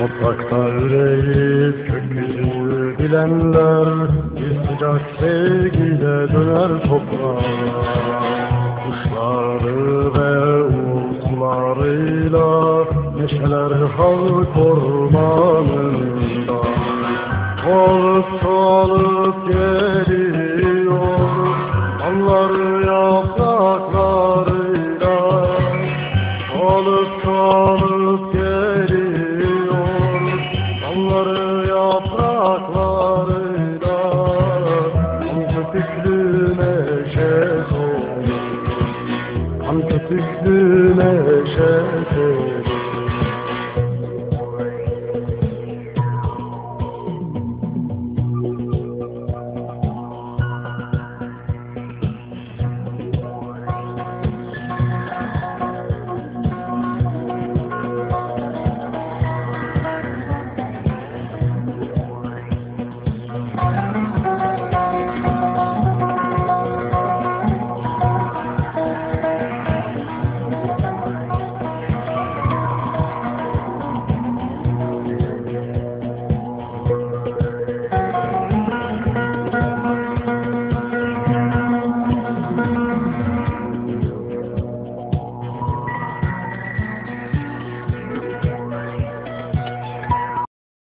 Toprakta üreyip gökyüzünü bilenler Bir sıcak sevgiyle döner toprağa. Kuşları ve uğultularıyla Neşeler halk ormanında. Kork alıp geliyor Anlar yapraklarıyla. Alıp alıp geliyor yapraklarıyla Kan köpüklü neşe soldu Kan köpüklü neşe soldu